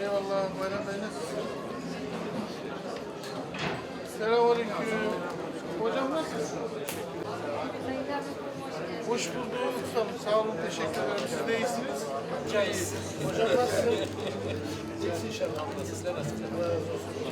Eyvallah Bayram Bey nasılsın? Selamünaleyküm. Hocam nasılsın? Hoş bulduk. Olun, sağ olun. Teşekkür ederim. Siz de iyisiniz. İyiyiz. Hocam nasılsın? İyisin inşallah. Sizler nasılsınız? Allah razı olsun.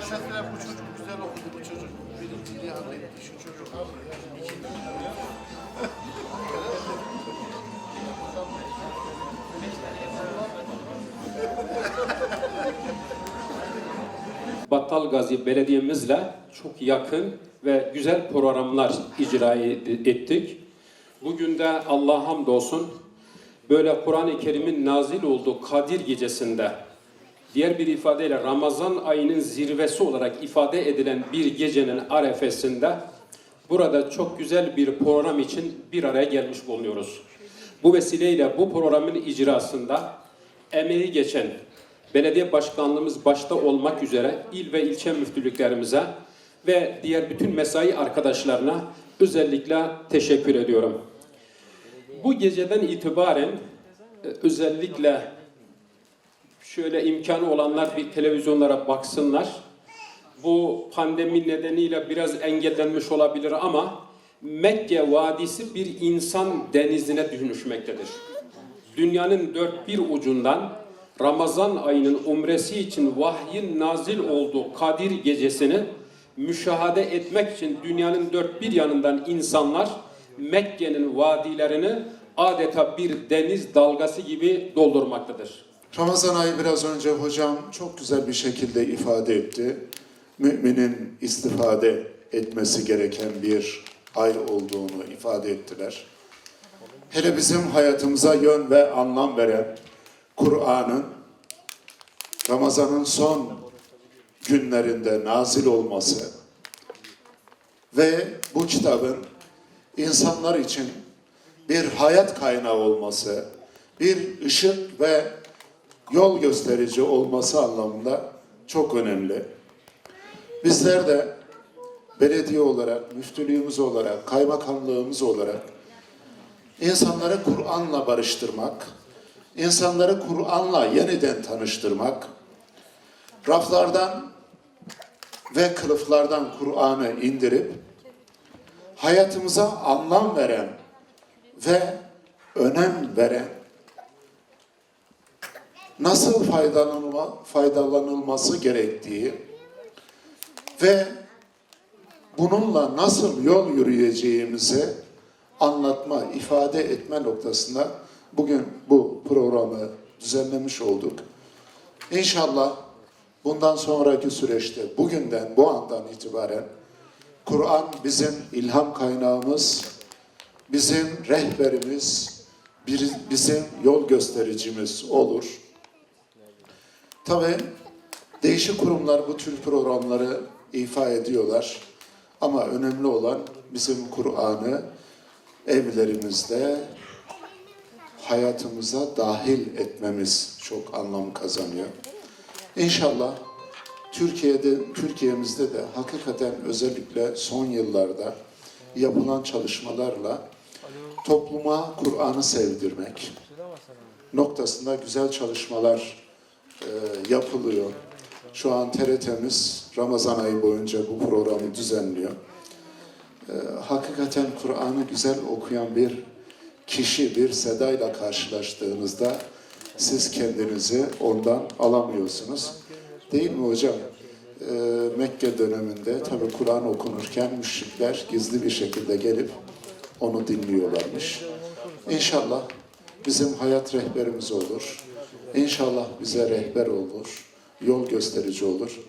Mesela bu çocuk güzel okudu. Bu çocuk birinciliği hak etti. Şu çocuk aldı ya. İkinci Battalgazi Belediye'mizle çok yakın ve güzel programlar icra ed- ettik. Bugün de Allah'a hamdolsun böyle Kur'an-ı Kerim'in nazil olduğu Kadir gecesinde diğer bir ifadeyle Ramazan ayının zirvesi olarak ifade edilen bir gecenin arefesinde burada çok güzel bir program için bir araya gelmiş bulunuyoruz. Bu vesileyle bu programın icrasında emeği geçen belediye başkanlığımız başta olmak üzere il ve ilçe müftülüklerimize ve diğer bütün mesai arkadaşlarına özellikle teşekkür ediyorum. Bu geceden itibaren e, özellikle şöyle imkanı olanlar bir televizyonlara baksınlar. Bu pandemi nedeniyle biraz engellenmiş olabilir ama Mekke Vadisi bir insan denizine dönüşmektedir. Dünyanın dört bir ucundan Ramazan ayının umresi için vahyin nazil olduğu Kadir gecesini müşahede etmek için dünyanın dört bir yanından insanlar Mekke'nin vadilerini adeta bir deniz dalgası gibi doldurmaktadır. Ramazan ayı biraz önce hocam çok güzel bir şekilde ifade etti. Müminin istifade etmesi gereken bir ay olduğunu ifade ettiler. Hele bizim hayatımıza yön ve anlam veren Kur'an'ın Ramazan'ın son günlerinde nazil olması ve bu kitabın insanlar için bir hayat kaynağı olması, bir ışık ve yol gösterici olması anlamında çok önemli. Bizler de belediye olarak, müftülüğümüz olarak, kaymakamlığımız olarak insanları Kur'an'la barıştırmak, insanları Kur'an'la yeniden tanıştırmak, raflardan ve kılıflardan Kur'an'ı indirip hayatımıza anlam veren ve önem veren nasıl faydalanılma, faydalanılması gerektiği ve bununla nasıl yol yürüyeceğimizi anlatma, ifade etme noktasında bugün bu programı düzenlemiş olduk. İnşallah bundan sonraki süreçte bugünden, bu andan itibaren Kur'an bizim ilham kaynağımız, bizim rehberimiz, bizim yol göstericimiz olur. Tabii değişik kurumlar bu tür programları ifa ediyorlar. Ama önemli olan bizim Kur'an'ı evlerimizde hayatımıza dahil etmemiz çok anlam kazanıyor. İnşallah Türkiye'de, Türkiye'mizde de hakikaten özellikle son yıllarda yapılan çalışmalarla topluma Kur'an'ı sevdirmek noktasında güzel çalışmalar e, yapılıyor. Şu an TRT'miz Ramazan ayı boyunca bu programı düzenliyor. E, hakikaten Kur'an'ı güzel okuyan bir kişi, bir sedayla karşılaştığınızda siz kendinizi ondan alamıyorsunuz. Değil mi hocam? E, Mekke döneminde tabi Kur'an okunurken müşrikler gizli bir şekilde gelip onu dinliyorlarmış. İnşallah bizim hayat rehberimiz olur. İnşallah bize rehber olur, yol gösterici olur.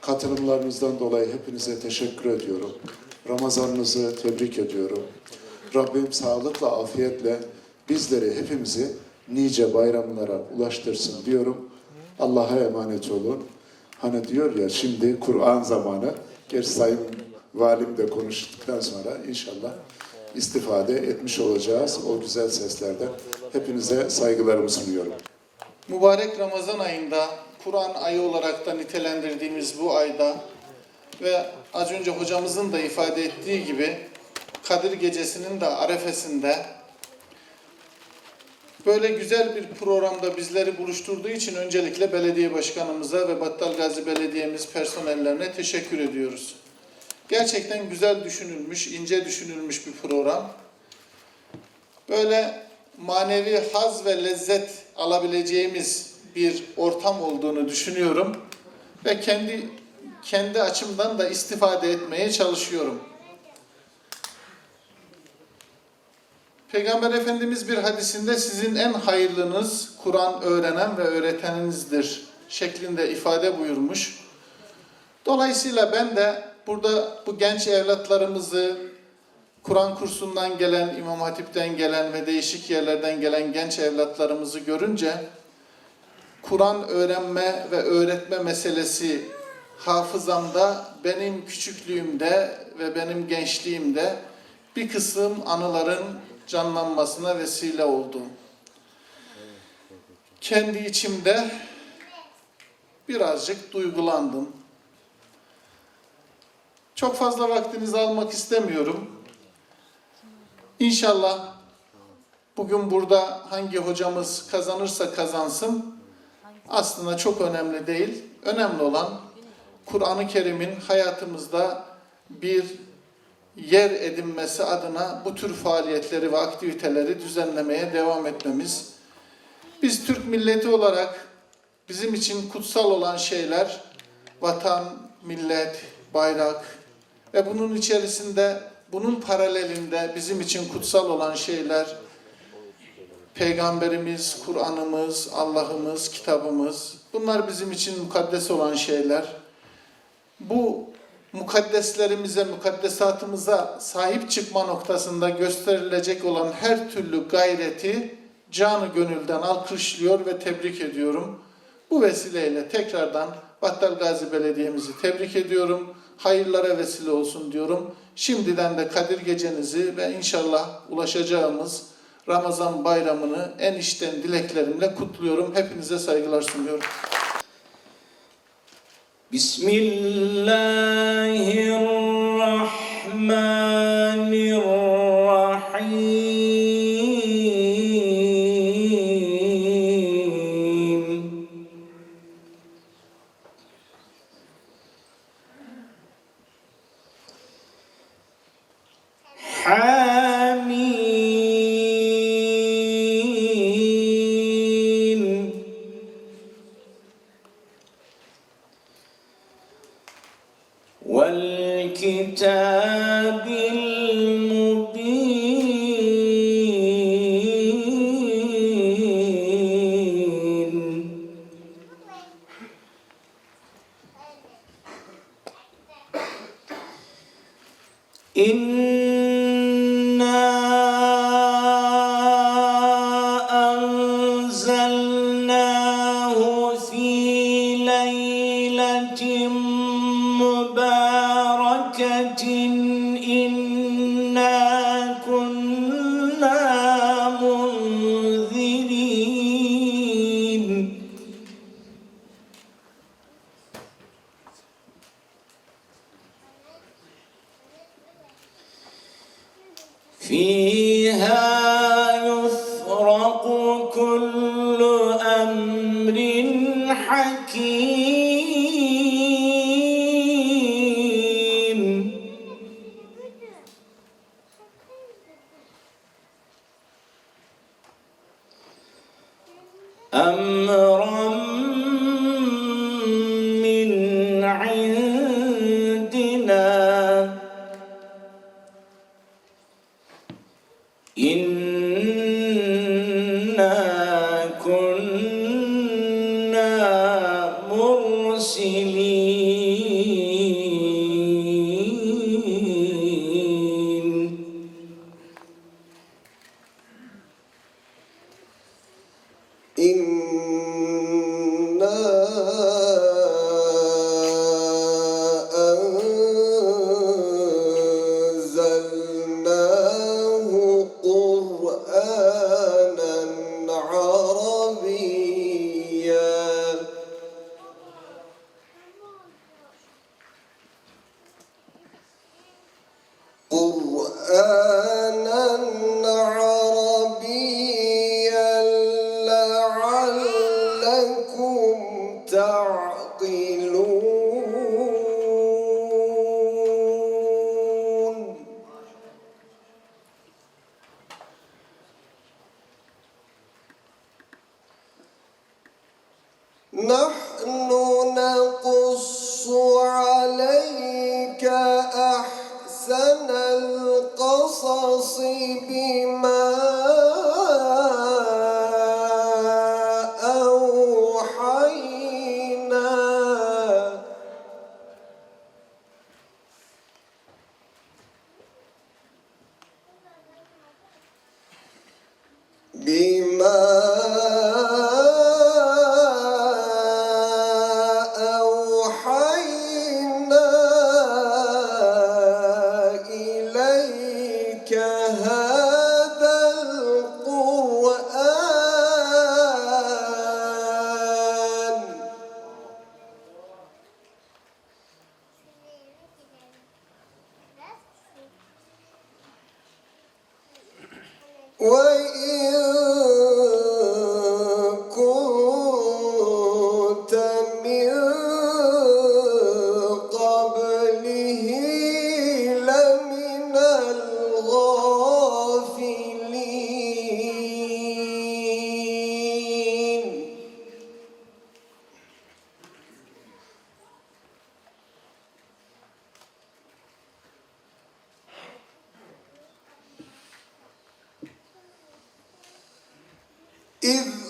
Katılımlarınızdan dolayı hepinize teşekkür ediyorum. Ramazanınızı tebrik ediyorum. Rabbim sağlıkla, afiyetle bizleri, hepimizi nice bayramlara ulaştırsın diyorum. Allah'a emanet olun. Hani diyor ya şimdi Kur'an zamanı. Gerçi Sayın Valim de konuştuktan sonra inşallah istifade etmiş olacağız o güzel seslerden. Hepinize saygılarımı sunuyorum. Mübarek Ramazan ayında, Kur'an ayı olarak da nitelendirdiğimiz bu ayda ve az önce hocamızın da ifade ettiği gibi Kadir Gecesi'nin de arefesinde böyle güzel bir programda bizleri buluşturduğu için öncelikle belediye başkanımıza ve Battalgazi Belediye'miz personellerine teşekkür ediyoruz. Gerçekten güzel düşünülmüş, ince düşünülmüş bir program. Böyle manevi haz ve lezzet alabileceğimiz bir ortam olduğunu düşünüyorum ve kendi kendi açımdan da istifade etmeye çalışıyorum. Peygamber Efendimiz bir hadisinde sizin en hayırlınız Kur'an öğrenen ve öğreteninizdir şeklinde ifade buyurmuş. Dolayısıyla ben de burada bu genç evlatlarımızı Kur'an kursundan gelen, İmam Hatip'ten gelen ve değişik yerlerden gelen genç evlatlarımızı görünce Kur'an öğrenme ve öğretme meselesi hafızamda benim küçüklüğümde ve benim gençliğimde bir kısım anıların canlanmasına vesile oldu. Kendi içimde birazcık duygulandım. Çok fazla vaktinizi almak istemiyorum. İnşallah bugün burada hangi hocamız kazanırsa kazansın aslında çok önemli değil. Önemli olan Kur'an-ı Kerim'in hayatımızda bir yer edinmesi adına bu tür faaliyetleri ve aktiviteleri düzenlemeye devam etmemiz. Biz Türk milleti olarak bizim için kutsal olan şeyler vatan, millet, bayrak ve bunun içerisinde bunun paralelinde bizim için kutsal olan şeyler Peygamberimiz, Kur'an'ımız, Allah'ımız, kitabımız bunlar bizim için mukaddes olan şeyler. Bu mukaddeslerimize, mukaddesatımıza sahip çıkma noktasında gösterilecek olan her türlü gayreti canı gönülden alkışlıyor ve tebrik ediyorum. Bu vesileyle tekrardan Battal Gazi Belediye'mizi tebrik ediyorum. Hayırlara vesile olsun diyorum. Şimdiden de Kadir Gecenizi ve inşallah ulaşacağımız Ramazan bayramını en içten dileklerimle kutluyorum. Hepinize saygılar sunuyorum. بسم الله الرحمن إن فيها إن بما إذ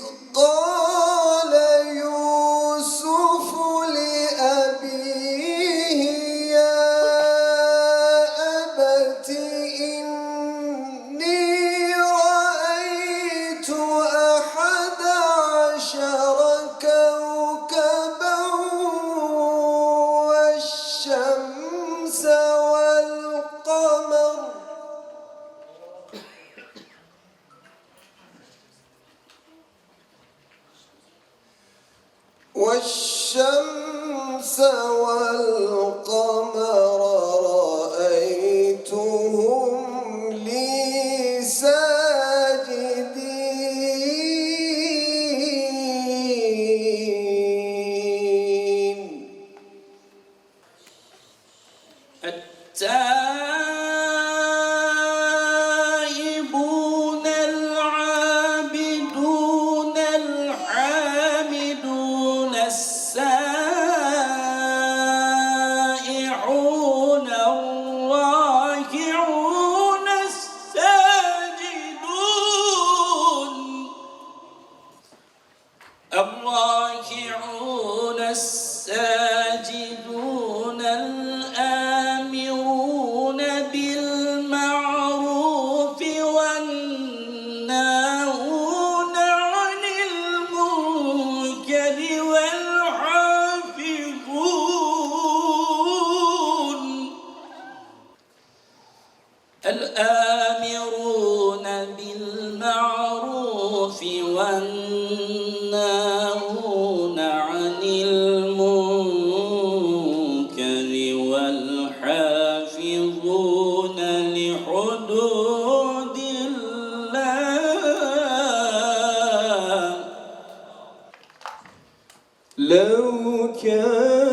التائبون لو كانوا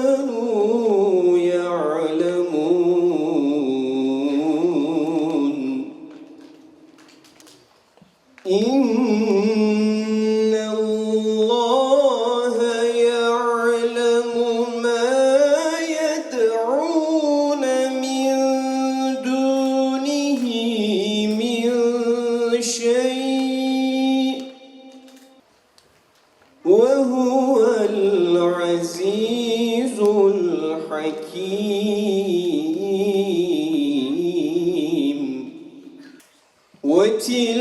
العزيز الحكيم وتلك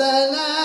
السلام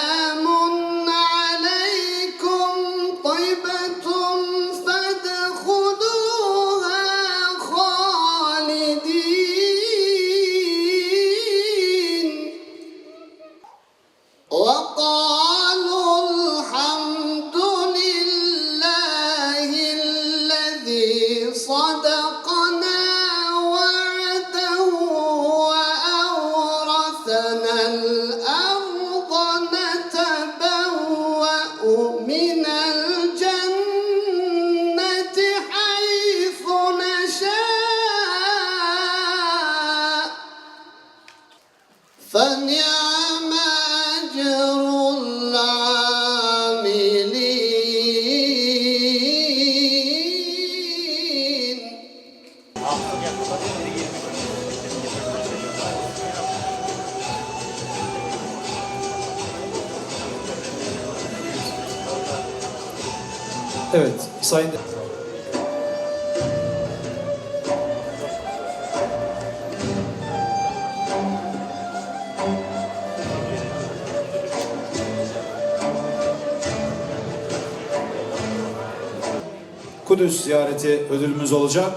Kudüs ziyareti ödülümüz olacak.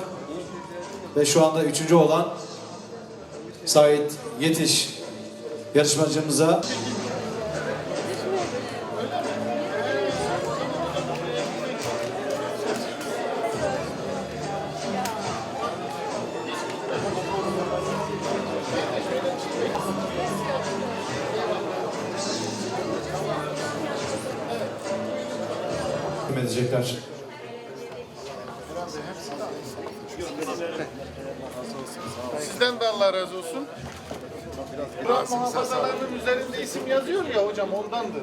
Ve şu anda üçüncü olan Sait Yetiş yarışmacımıza edecekler. Sizden de Allah razı olsun. Kur'an muhafazalarının üzerinde isim yazıyor ya hocam ondandır.